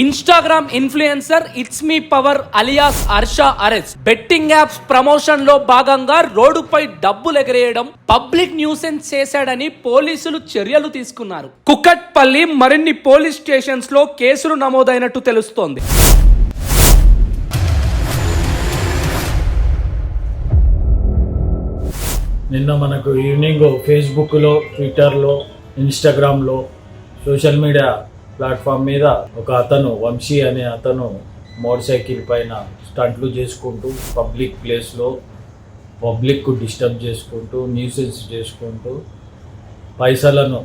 Instagram influencer it's me power alias Harsha arrest betting apps ప్రమోషన్లో భాగంగా రోడ్డుపై డబ్బులు ఎగరేయడం పబ్లిక్ న్యూసెన్స్ చేశాడని పోలీసులు చర్యలు తీసుకున్నారు. కుకట్పల్లి మరిన్ని పోలీస్ స్టేషన్స్లో కేసులు నమోదైనట్టు తెలుస్తోంది. నిన్న మనకు ఈవినింగ్ ఫేస్బుక్లో ట్విట్టర్లో ఇన్స్టాగ్రామ్లో సోషల్ మీడియా ప్లాట్ఫామ్ మీద ఒక అతను వంశీ అనే అతను మోటార్ సైకిల్ పైన స్టంట్లు చేసుకుంటూ పబ్లిక్ ప్లేస్లో పబ్లిక్ డిస్టర్బ్ చేసుకుంటూ న్యూసెన్స్ చేసుకుంటూ పైసలను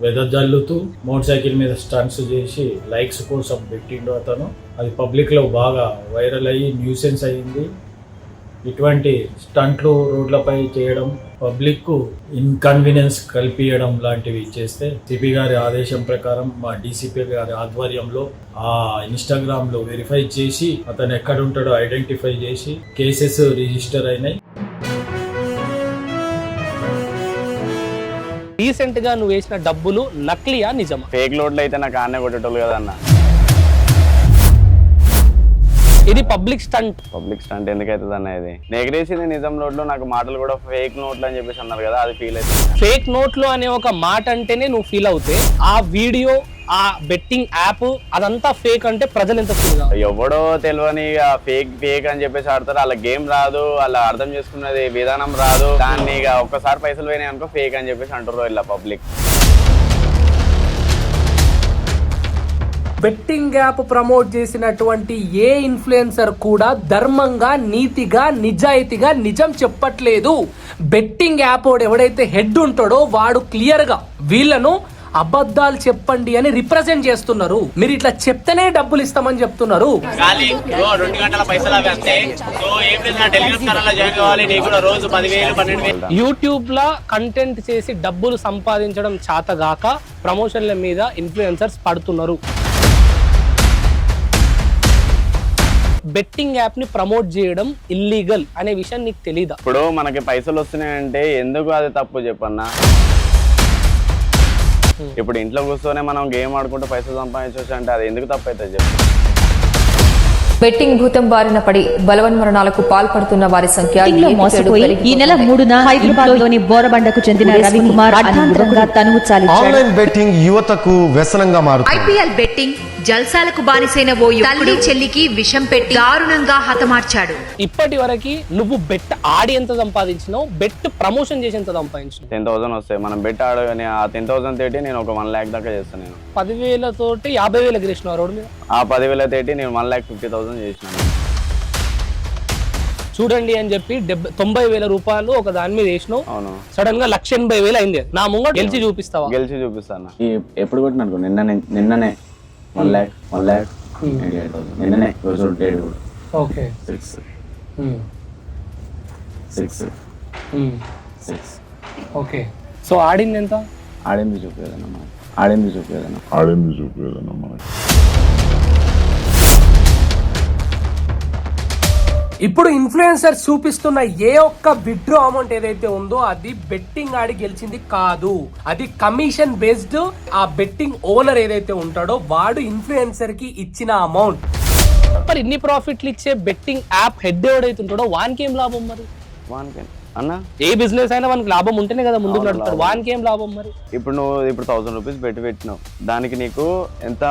వెదజల్లుతూ మోటార్ సైకిల్ మీద స్టంట్స్ చేసి లైక్స్ కోసం పెట్టిండు అతను. అది పబ్లిక్లో బాగా వైరల్ అయ్యి న్యూసెన్స్ అయ్యింది ఇటువంటి స్టంట్లు రోడ్లపై చేయడం పబ్లిక్ ఇన్కన్వీనియన్స్ కల్పించడం లాంటివి చేస్తే సిపి గారి ఆదేశం ప్రకారం మా డీసీపీ గారి ఆధ్వర్యంలో ఆ ఇన్స్టాగ్రామ్లో వెరిఫై చేసి అతను ఎక్కడ ఉంటాడో ఐడెంటిఫై చేసి కేసెస్ రిజిస్టర్ అయినాయి. రీసెంట్గా నువ్వు వేసిన డబ్బులు నకిలీయా నిజమా? ఫేక్ లోడ్లు అయితే నాకు ఆనే కొట్టేటోళ్ళు కదా అన్న ఇది పబ్లిక్ స్టంట్. పబ్లిక్ స్టంట్ ఎందుకు అవుతుంది అన్న ఇది నెగరేసింది నిజం లోడ్లు నాకు మాటలు కూడా ఫేక్ నోట్లు అని చెప్పేసి అన్నారు కదా అది ఫీల్ అవుతుంది ఫేక్ నోట్లు అనే ఒక మాట అంటేనే నువ్వు ఫీల్ అవుతే ఆ వీడియో ఆ బెట్టింగ్ యాప్ అదంతా ఫేక్ అంటే ప్రజలు ఎంత ఫీల్ ఎవడో తెలియని ఫేక్ ఫేక్ అని చెప్పేసి ఆడతారు. అలా గేమ్ రాదు అలా అర్థం చేసుకున్నది విధానం రాదు. దాన్ని ఒక్కసారి పైసలు పోయినాయి అనుకో ఫేక్ అని చెప్పేసి అంటారు ఇలా పబ్లిక్. బెట్టింగ్ యాప్ ప్రమోట్ చేసినటువంటి ఏ ఇన్ఫ్లుయెన్సర్ కూడా ధర్మంగా నీతిగా నిజాయితీగా నిజం చెప్పట్లేదు. బెట్టింగ్ యాప్ వాడు ఎవడైతే హెడ్ ఉంటాడో వాడు క్లియర్గా వీళ్ళను అబద్ధాలు చెప్పండి అని రిప్రజెంట్ చేస్తున్నారు. మీరు ఇట్లా చెప్తేనే డబ్బులు ఇస్తామని చెప్తున్నారు. యూట్యూబ్ లా కంటెంట్ చేసి డబ్బులు సంపాదించడం చేతగాక ప్రమోషన్ల మీద ఇన్ఫ్లుయెన్సర్స్ పడుతున్నారు. బెట్టింగ్ యాప్ని ప్రమోట్ చేయడం ఇల్లీగల్ అనే విషయం నీకు తెలీదా? ఇప్పుడు మనకి పైసలు వస్తున్నాయంటే ఎందుకు అది తప్పు చెప్పన్నా? ఇప్పుడు ఇంట్లో కూర్చొని మనం గేమ్ ఆడుకుంటూ పైసలు సంపాదించవచ్చు అంటే అది ఎందుకు తప్పు అవుతుంది చెప్పు. బెట్టింగ్ భూతం బారిన పడి బలవన్మరణాలకు పాల్పడుతున్న వారి సంఖ్య ఈ. నెల మూడున హైదరాబాద్లోని బోరబండకు చెందిన రవికుమార్ తనువు ఆన్లైన్ బెట్టింగ్ యువతకు వ్యసనంగా మారుతుంది. ఐపీఎల్ బెట్టింగ్ జల్సాలకు బానిసైన ఓ యువకుడు తల్లి చెల్లికి విషం పెట్టి దారుణంగా హతమార్చాడు. ఇప్పటి వరకు నువ్వు బెట్ ఆడి ఎంత సంపాదించినావు? బెట్ ప్రమోషన్ చేసి ఎంత సంపాదించినావు? టెన్ థౌసండ్ వస్తాయి. మనం బెట్ ఆడగానే ఆ టెన్ థౌసండ్ తేటి నేను ఒక వన్ ల్యాక్ దాకా చేస్తాను నేను. పదివేలతోటి యాభై వేలు గెలిచిన రోడ్డు మీద? ఆ పదివేల తేటి నేను వన్ ల్యాక్ ఫిఫ్టీ థౌసండ్ చేసినాను చూడండి అని చెప్పి డెబ్బై తొంభై వేల రూపాయలు ఒక దాని మీద వేసినావు. అవును. సడన్గా లక్ష ఎనభై వేలు అయింది. నా ముంగ గెలిచి చూపిస్తావా? గెలిచి చూపిస్తాను ఈ ఎప్పుడు కొట్టిన అనుకో నిన్ననే నిన్ననే. వన్ ల్యాక్ వన్ ల్యాక్ నిన్ననే. రోజు డేట్ కూడా. Okay. Six six six okay. So ఆడింది ఎంత? ఆడింది చూపేదన్న మనకి ఆడింది చూపేదన్న ఆడింది చూపేదన్న మనకి ఇప్పుడు ఇన్ఫ్లుయెన్సర్ చూపిస్తున్న ఏ ఒక్క విత్డ్రా అమౌంట్ ఏదైతే ఉందో అది బెట్టింగ్ ఆడి గెలిచింది కాదు. అది కమిషన్ బేస్డ్ ఆ బెట్టింగ్ ఓనర్ ఏదైతే ఉంటాడో వాడు ఇన్ఫ్లుయెన్సర్కి ఇచ్చిన అమౌంట్ మరి ఇన్ని ప్రాఫిట్లు ఇచ్చే బెట్టింగ్ యాప్ హెడ్ ఎవడైతే ఉంటాడో వానికి ఏం లాభం మరి? వానికి అన్న? ఏ బిజినెస్ అయినా వానికి లాభం ఉంటేనే కదా ముందుకు నడుపుతాడు వానికి ఏం లాభం మరి? ఇప్పుడు నువ్వు ఇప్పుడు థౌసండ్ రూపీస్ పెట్టి పెట్టినావు. దానికి నీకు ఎంత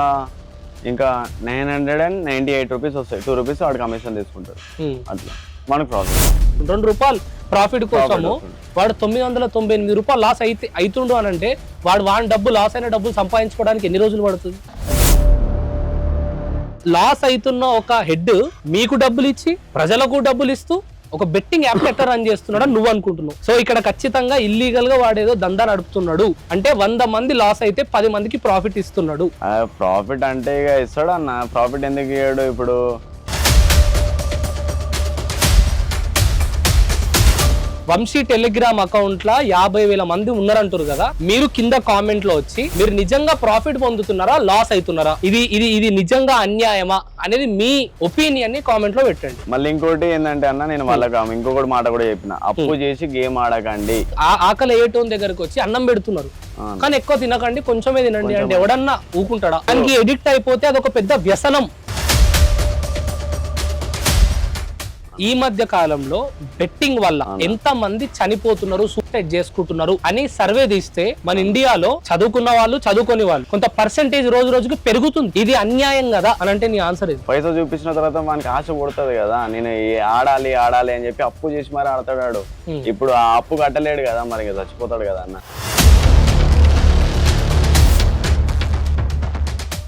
ఇంకా nine hundred and ninety eight rupees వస్తాయి. టూ రూపీస్ వాడు కమిషన్ తీసుకుంటాడు. Hmm. అట్లా. మనకు ప్రాఫిట్ రెండు రూపాయలు ప్రాఫిట్ కోసము వాడు తొమ్మిది వందల తొంభై ఎనిమిది రూపాయలు లాస్ అయితే అవుతుండు అని అంటే వాడు వాడి డబ్బు లాస్ అయిన డబ్బులు సంపాదించుకోవడానికి ఎన్ని రోజులు పడుతుంది? లాస్ అవుతున్న ఒక హెడ్ మీకు డబ్బులు ఇచ్చి ప్రజలకు డబ్బులు ఇస్తూ ఒక బెట్టింగ్ యాప్ ఎట్లా రన్ చేస్తున్నాడు నువ్వు అనుకుంటున్నావు. సో ఇక్కడ ఖచ్చితంగా ఇల్లీగల్గా వాడేదో దందా నడుపుతున్నాడు. అంటే వంద మంది లాస్ అయితే పది మందికి ప్రాఫిట్ ఇస్తున్నాడు. ప్రాఫిట్ అంటే ఇక ఇస్తాడు అన్న ప్రాఫిట్ ఎందుకు ఇయ్యాడు ఇప్పుడు? వంశీ టెలిగ్రామ్ అకౌంట్ లా యాభై వేల మంది ఉన్నారంటారు కదా మీరు కింద కామెంట్లో వచ్చి మీరు నిజంగా ప్రాఫిట్ పొందుతున్నారా లాస్ అవుతున్నారా ఇది ఇది ఇది నిజంగా అన్యాయమా అనేది మీ ఒపీనియన్ని కామెంట్లో పెట్టండి. మళ్ళీ ఇంకోటి ఏంటంటే అన్న నేను వాళ్ళకి ఇంకొకటి మాట కూడా చెప్పిన. అప్పు చేసి గేమ్ ఆడకండి. ఆ ఆకలి ఏటోన్ దగ్గరకు వచ్చి అన్నం పెడుతున్నారు. కానీ ఎక్కువ తినకండి కొంచెమే తినండి అంటే ఎవడన్నా ఊకుంటాడా? దానికి ఎడిక్ట్ అయిపోతే అదొక పెద్ద వ్యసనం. ఈ మధ్య కాలంలో బెట్టింగ్ వల్ల ఎంత మంది చనిపోతున్నారు సూసైడ్ చేసుకుంటున్నారు అని సర్వే తీస్తే మన ఇండియాలో చదువుకున్న వాళ్ళు చదువుకొని వాళ్ళు కొంత పర్సెంటేజ్ రోజు రోజుకి పెరుగుతుంది. ఇది అన్యాయం కదా అని అంటే నీ ఆన్సర్ ఇది పైసలు చూపించిన తర్వాత మనకి ఆశ పుడుతుంది కదా. నేను ఆడాలి ఆడాలి అని చెప్పి అప్పు చేసి మరి ఆడతాడు. ఇప్పుడు ఆ అప్పు కట్టలేడు కదా మరి చచ్చిపోతాడు కదా అన్న.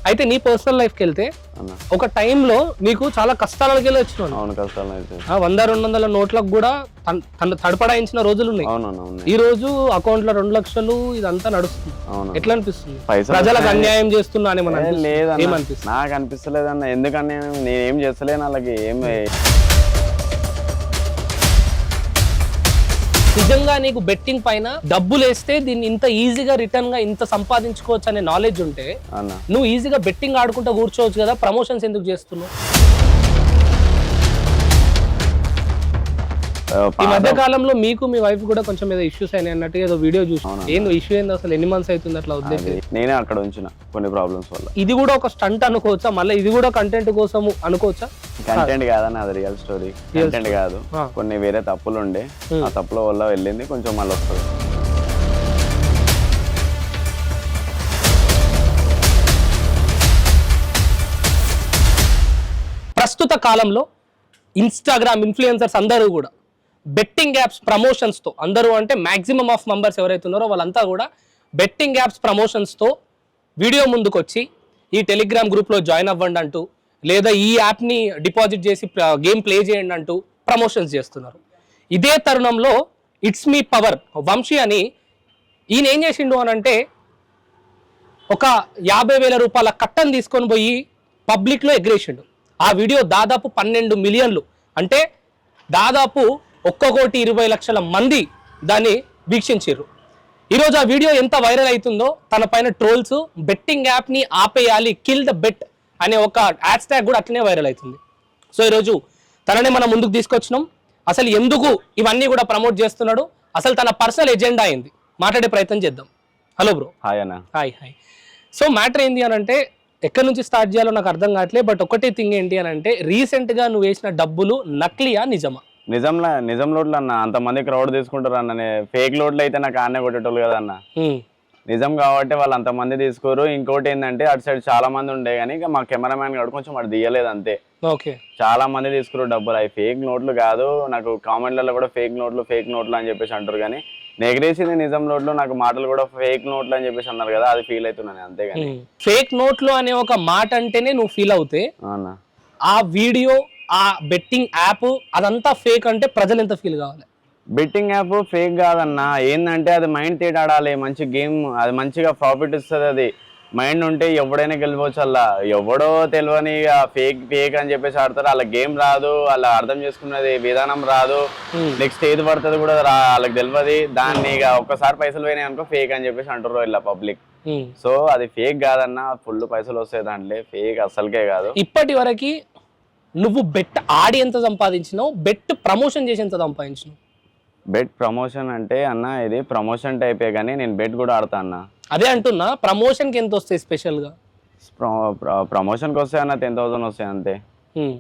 అయితే నీ పర్సనల్ లైఫ్కి వెళ్తే ఒక టైంలో నీకు చాలా కష్టాలకి వెళ్ళి వచ్చినావు అవును కష్టాలు వంద రెండు వందల నోట్లకు కూడా తడపడాయించిన రోజులు ఉన్నాయి. ఈ రోజు అకౌంట్లో రెండు లక్షలు ఇదంతా నడుస్తుంది. ఎట్లా అనిపిస్తుంది? ప్రజలకు. అన్యాయం చేస్తున్నా అని మన ఏమనిపిస్తుంది? నాకు అనిపిస్తలేదన్న. ఎందుకని నేనేం చేస్తలేను వాళ్ళకి? ఏం నిజంగా నీకు బెట్టింగ్ పైన డబ్బులు వేస్తే దీన్ని ఇంత ఈజీగా రిటర్న్గా ఇంత సంపాదించుకోవచ్చు అనే నాలెడ్జ్ ఉంటే నువ్వు ఈజీగా బెట్టింగ్ ఆడుకుంటూ కూర్చోవచ్చు కదా ప్రమోషన్స్ ఎందుకు చేస్తున్నావు? ఈ మధ్య కాలంలో మీకు మీ వైఫ్ కూడా కొంచెం ఏదో ఇష్యూస్ అయినాయి అన్నట్టు ఏదో వీడియో చూసి ఏందో ఇష్యూ ఏందో అసలు ఎన్ని మంత్స్ అవుతుంది అట్లా అది నేనే అక్కడ ఉంచిన కొన్ని ప్రాబ్లమ్స్ వల్ల. ఇది కూడా ఒక స్టంట్ అనుకోవచ్చా? మళ్ళీ ఇది కూడా కంటెంట్ కోసము అనుకోవచ్చా? కంటెంట్ కాదన్న అది రియల్ స్టోరీ కంటెంట్ కాదు. కొన్ని వేరే తప్పులు ఉండే. ఆ తప్పుల వల్ల వెళ్ళింది కొంచెం మళ్ళీ వస్తుంది. ప్రస్తుత కాలంలో ఇన్స్టాగ్రామ్ ఇన్ఫ్లుయెన్సర్స్ అందరూ కూడా బెట్టింగ్ యాప్స్ ప్రమోషన్స్తో అందరూ అంటే మ్యాక్సిమం ఆఫ్ మెంబర్స్ ఎవరైతే ఉన్నారో వాళ్ళంతా కూడా బెట్టింగ్ యాప్స్ ప్రమోషన్స్తో వీడియో ముందుకు వచ్చి ఈ టెలిగ్రామ్ గ్రూప్లో జాయిన్ అవ్వండి అంటూ లేదా ఈ యాప్ని డిపాజిట్ చేసి గేమ్ ప్లే చేయండి అంటూ ప్రమోషన్స్ చేస్తున్నారు. ఇదే తరుణంలో ఇట్స్ మీ పవర్ వంశీ అని ఈయన ఏం చేసిండు అని అంటే ఒక యాభై వేల రూపాయల కట్టను తీసుకొని పోయి పబ్లిక్లో ఎగరేసిండు. ఆ వీడియో దాదాపు పన్నెండు మిలియన్లు అంటే దాదాపు ఒక్క కోటి ఇరవై లక్షల మంది దాన్ని వీక్షించారు ఈరోజు ఆ వీడియో ఎంత వైరల్ అవుతుందో తన పైన ట్రోల్స్ బెట్టింగ్ యాప్ని ఆపేయాలి కిల్ ద బెట్ అనే ఒక హ్యాష్ ట్యాగ్ కూడా అట్లనే వైరల్ అవుతుంది సో ఈరోజు తననే మనం ముందుకు తీసుకొచ్చినాం. అసలు ఎందుకు ఇవన్నీ కూడా ప్రమోట్ చేస్తున్నాడు? అసలు తన పర్సనల్ ఎజెండా అయింది మాట్లాడే ప్రయత్నం చేద్దాం. Hello bro. హాయ్ అన్న. Hi hi. సో మ్యాటర్ ఏంటి అని అంటే ఎక్కడి నుంచి స్టార్ట్ చేయాలో నాకు అర్థం కావట్లేదు బట్ ఒకటే థింగ్ ఏంటి అని అంటే రీసెంట్గా నువ్వు వేసిన డబ్బులు నకిలీయా నిజమా? నిజంలో నిజం లోడ్లు అన్న అంతమంది క్రౌడ్ తీసుకుంటారు అన్న ఫేక్ లోడ్లు అయితే నాకు ఆనే కొట్టేటోళ్ళు కదా అన్న. నిజం కాబట్టి వాళ్ళు అంతమంది తీసుకోరు. ఇంకోటి ఏంటంటే అటు సైడ్ చాలా మంది ఉండే కానీ ఇక మా కెమెరామ్యాన్ గారు కొంచెం అటు తీయలేదు అంతే. ఓకే. చాలా మంది తీసుకున్నారు డబ్బులు. అవి ఫేక్ నోట్లు కాదు. నాకు కామెంట్లలో కూడా ఫేక్ నోట్లు ఫేక్ నోట్లు అని చెప్పేసి అంటారు కానీ నెగరేసింది నిజం నోట్లు నాకు మాటలు కూడా ఫేక్ నోట్లు అని చెప్పేసి అన్నారు కదా అది ఫీల్ అవుతున్నాను అంతే కానీ ఫేక్ నోట్లు అనే ఒక మాట అంటేనే నువ్వు ఫీల్ అవుతే ఆ వీడియో ఆ బెట్టింగ్ యాప్ అదంతా ఫేక్ అంటే ప్రజలు ఎంత ఫీల్ కావాలి? బెట్టింగ్ యాప్ ఫేక్ కాదన్న. ఏంటంటే అది మైండ్ తేట ఆడాలి. మంచి గేమ్ అది మంచిగా ప్రాఫిట్ ఇస్తుంది అది. మైండ్ ఉంటే ఎవడైనా గెలవచ్చు అలా ఎవడో తెలియని ఫేక్ ఫేక్ అని చెప్పేసి ఆడతారు. వాళ్ళ గేమ్ రాదు. వాళ్ళ అర్థం చేసుకున్నది విధానం రాదు. నెక్స్ట్ ఏది పడుతుంది కూడా రా వాళ్ళకి తెలియదు దాన్ని ఇక ఒక్కసారి పైసలు పోయినాయి అనుకో ఫేక్ అని చెప్పేసి అంటారు ఇలా పబ్లిక్. సో అది ఫేక్ కాదన్న. ఫుల్ పైసలు వస్తాయి దాంట్లో. ఫేక్ అసలుకే కాదు. ఇప్పటి వరకు నువ్వు బెట్ ఆడి ఎంత సంపాదించినావు బెట్ ప్రమోషన్ చేసి ఎంత సంపాదించినావు? బెట్ ప్రమోషన్ అంటే అన్న ఇది ప్రమోషన్ టైపే కానీ నేను బెట్ కూడా ఆడతా అన్న. అదే అంటున్నా ప్రమోషన్కి ఎంత వస్తాయి స్పెషల్గా? ప్రమోషన్కి వస్తాయి అన్న టెన్ థౌసండ్ వస్తాయి అంతే.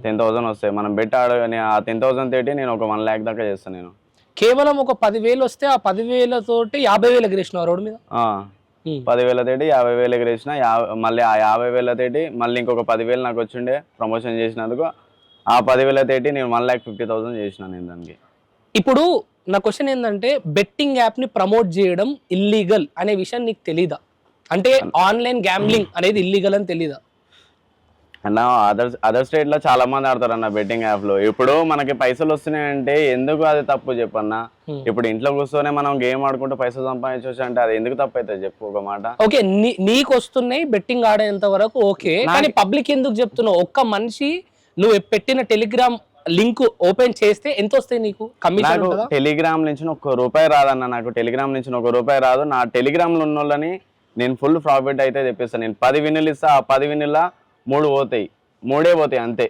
టెన్ థౌసండ్ వస్తాయి. మనం బెట్ ఆడగానే ఆ టెన్ థౌసండ్ తోటి నేను ఒక వన్ ల్యాక్ దాకా చేస్తాను నేను. కేవలం ఒక పదివేలు వస్తే ఆ పదివేలతోటి యాభై వేలు ఎగిరేసినావు రోడ్డు మీద. పదివేల తోటి యాభై వేలు ఎగరేసిన మళ్ళీ ఆ యాభై వేల తోటి మళ్ళీ ఇంకొక పదివేలు నాకు వచ్చిండే ప్రమోషన్ చేసినందుకు ఆ పదివేల తోటి నేను వన్ ల్యాక్ ఫిఫ్టీ థౌసండ్ చేసిన నేను దానికి. ఇప్పుడు నా క్వశ్చన్ ఏంటంటే బెట్టింగ్ యాప్ని ప్రమోట్ చేయడం ఇల్లీగల్ అనే విషయం నీకు తెలీదా? అంటే ఆన్లైన్ గ్యాంబ్లింగ్ అనేది ఇల్లీగల్ అని తెలీదా? అన్న అదర్ అదర్ స్టేట్లో చాలా మంది ఆడతారు అన్న బెట్టింగ్ యాప్లో. ఇప్పుడు మనకి పైసలు వస్తున్నాయంటే ఎందుకు అది తప్పు చెప్పన్న? ఇప్పుడు ఇంట్లో కూర్చొని మనం గేమ్ ఆడుకుంటూ పైసలు సంపాదించవచ్చు అంటే అది ఎందుకు తప్పు అవుతుంది చెప్పు ఒక మాట. ఓకే నీ- నీకు వస్తున్నాయి బెట్టింగ్ ఆడేంత వరకు ఓకే కానీ పబ్లిక్ ఎందుకు చెప్తున్నావు? ఒక్క మనిషి నువ్వు పెట్టిన టెలిగ్రామ్ లింక్ ఓపెన్ చేస్తే ఎంత వస్తాయి నీకు? కమిషన్ నాకు టెలిగ్రామ్ నుంచి ఒక్క రూపాయి రాదన్న నాకు టెలిగ్రామ్ నుంచి ఒక రూపాయి రాదు. నా టెలిగ్రామ్లో ఉన్న వాళ్ళని నేను ఫుల్ ప్రాఫిట్ అయితే తెప్పిస్తాను నేను పది విన్నులు ఇస్తా ఆ పది విన్నుల మూడు పోతాయి. మూడే పోతాయి అంతే.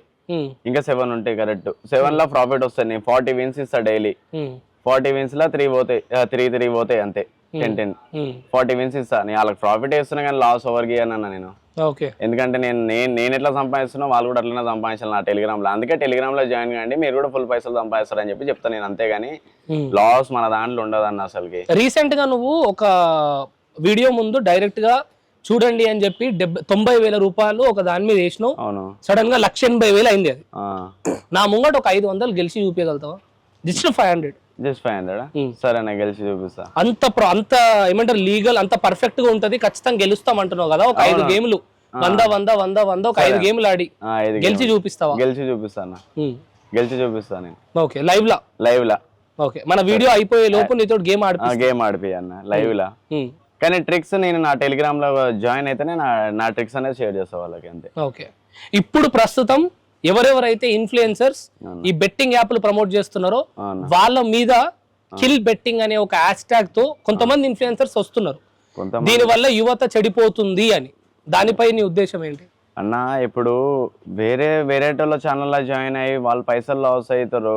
ఇంకా సెవెన్ ఉంటాయి కరెక్ట్ సెవెన్లో ప్రాఫిట్ వస్తాయి. నేను ఫార్టీ విన్స్ ఇస్తా డైలీ ఫార్టీ విన్స్లో త్రీ పోతాయి త్రీ త్రీ పోతాయి అంతే. Ten ten. ఫార్టీ విన్స్ ఇస్తా. నేను వాళ్ళకి ప్రాఫిట్ వేస్తున్నా కానీ లాస్ ఓవర్కి అన్న నేను. ఓకే. ఎందుకంటే నేను నేను నేను ఎట్లా సంపాదిస్తున్నా వాళ్ళు కూడా అట్లనే సంపాదించాలి నా టెలిగ్రామ్లో. అందుకే టెలిగ్రామ్లో జాయిన్ కాండి మీరు కూడా ఫుల్ పైసలు సంపాదిస్తారని చెప్పి చెప్తాను నేను అంతేగాని Hmm. లాస్ మన దాంట్లో ఉండదు అన్న అసలుకి. రీసెంట్గా నువ్వు ఒక వీడియో ముందు డైరెక్ట్గా చూడండి అని చెప్పి డెబ్బై తొంభై వేల రూపాయలు ఒక దాని మీద వేసినావు. అవును. సడన్గా లక్ష ఎనభై వేలు అయింది అది. నా ముంగట ఒక ఐదు వందలు గెలిచి చూపించగలుగుతావా? Just five hundred just five hundred Hmm. సరే నేను గెలిచి చూపిస్తా. అంత అంత ఏమంటారు లీగల్ అంత పర్ఫెక్ట్గా ఉంటది ఖచ్చితంగా గెలుస్తాం అంటున్నావు కదా ఒక ఐదు? గేమ్లు. వంద వంద వంద వంద ఒక ఐదు గేమ్లు ఆడి. గెలిచి. చూపిస్తావా? గెలిచి చూపిస్తా అన్న. గెలిచి చూపిస్తా నేను. ఓకే లైవ్ లా? లైవ్ లా. ఓకే మన వీడియో అయిపోయే లోపు నీతో గేమ్ ఆడి గేమ్ ఆడిపి అన్న లైవ్ లా. కానీ ట్రిక్స్ నేను నా టెలిగ్రామ్లో జాయిన్ అయితేనే నా నా ట్రిక్స్ అనేది షేర్ చేస్తా వాళ్ళకి అంతే. ఓకే ఇప్పుడు ప్రస్తుతం ఎవరెవరైతే ఇన్ఫ్లుయెన్సర్స్ ఈ బెట్టింగ్ యాప్లు ప్రమోట్ చేస్తున్నారో. వాళ్ళ మీద కిల్ బెట్టింగ్ అనే ఒక హ్యాష్ ట్యాగ్తో కొంతమంది ఇన్ఫ్లుయెన్సర్స్ వస్తున్నారు. కొంతమంది. దీని వల్ల యువత చెడిపోతుంది అని. దానిపై నీ ఉద్దేశం ఏంటి? అన్న ఇప్పుడు వేరే వేరే వాళ్ళ ఛానల్లో జాయిన్ అయ్యి వాళ్ళు పైసలు లాస్ అవుతారు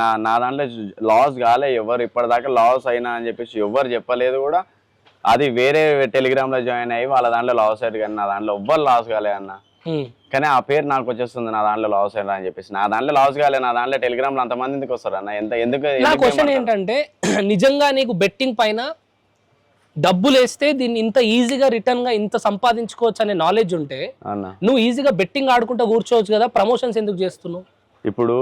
నా నా దాంట్లో లాస్ కాలే ఎవరు. ఇప్పటిదాకా లాస్ అయినా అని చెప్పేసి ఎవరు చెప్పలేదు కూడా. అది వేరే టెలిగ్రామ్లో జాయిన్ అయ్యి వాళ్ళ దాంట్లో లాస్ అయ్యారు కానీ నా దాంట్లో ఎవ్వరు లాస్ కాలే అన్న. కానీ ఆ పేరు నాకు వచ్చేస్తుంది నా దాంట్లో లాస్ అయినా అని చెప్పేసి. నా దాంట్లో లాస్ కాలే నా దాంట్లో టెలిగ్రామ్లో అంతమంది ఎందుకు వస్తారు అన్న? ఎంత ఎందుకు నా క్వశ్చన్? ఏంటంటే నిజంగా నీకు బెట్టింగ్ పైన డబ్బులు వేస్తే దీన్ని ఇంత ఈజీగా రిటర్న్గా ఇంత సంపాదించుకోవచ్చు అనే నాలెడ్జ్ ఉంటే నువ్వు ఈజీగా బెట్టింగ్ ఆడుకుంటూ కూర్చోవచ్చు కదా ప్రమోషన్స్ ఎందుకు చేస్తున్నావు? ఇప్పుడు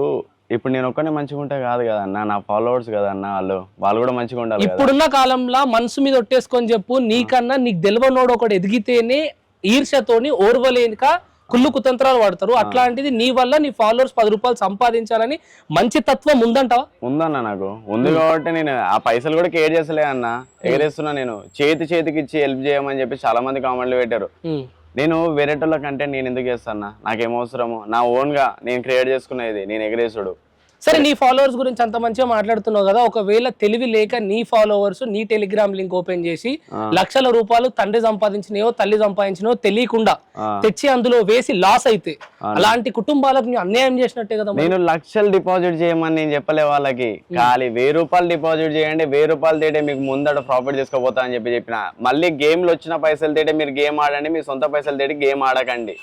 ఇప్పుడు నేను ఒక్కనే మంచిగా ఉంటే కాదు కదా అన్న? నా ఫాలోవర్స్ కదా అన్న వాళ్ళు? వాళ్ళు కూడా మంచిగా ఉండాలి ఇప్పుడున్న కాలంలో మనసు మీద ఒట్టేసుకొని చెప్పు నీకన్నా నీకు తెలియనోడు ఒకటి ఎదిగితేనే ఈర్ష్యతోని ఓర్వలేనిక కుళ్ళు కుతంత్రాలు వాడతారు. అట్లాంటిది నీ వల్ల నీ ఫాలోవర్స్ పది రూపాయలు సంపాదించాలని మంచి తత్వం ఉందంటావా? ఉందన్న నాకు. ఉంది కాబట్టి నేను ఆ పైసలు కూడా కేర్ చేసలే అన్న. ఎగరేస్తున్నా నేను. చేతి చేతికి ఇచ్చి హెల్ప్ చేయమని చెప్పి చాలా మంది కామెంట్లు పెట్టారు. నేను వేరేటోళ్ళ కంటెంట్ నేను ఎందుకు చేస్తాను నాకేం అవసరము? నా ఓన్గా నేను క్రియేట్ చేసుకునేది. నేను ఎగరేసుడు. సరే నీ ఫాలోవర్స్ గురించి అంత మంచిగా మాట్లాడుతున్నావు కదా ఒకవేళ తెలివి లేక నీ ఫాలోవర్స్ నీ టెలిగ్రామ్ లింక్ ఓపెన్ చేసి లక్షల రూపాయలు తండ్రి సంపాదించినయో తల్లి సంపాదించినయో తెలియకుండా. తెచ్చి అందులో వేసి లాస్ అయితే అలాంటి కుటుంబాలకు అన్యాయం చేసినట్టే కదా. నేను లక్షలు డిపాజిట్ చేయమని నేను చెప్పలే వాళ్ళకి. ఖాళీ వెయ్యి రూపాయలు డిపాజిట్ చేయండి వెయ్యి రూపాయలు తేటే మీకు ముందట ప్రాఫిట్ తీసుకోపోతా అని చెప్పి చెప్పిన. మళ్ళీ గేమ్లు వచ్చిన పైసలు తేటే మీరు గేమ్ ఆడండి మీ సొంత పైసలు తేటి గేమ్ ఆడకండి.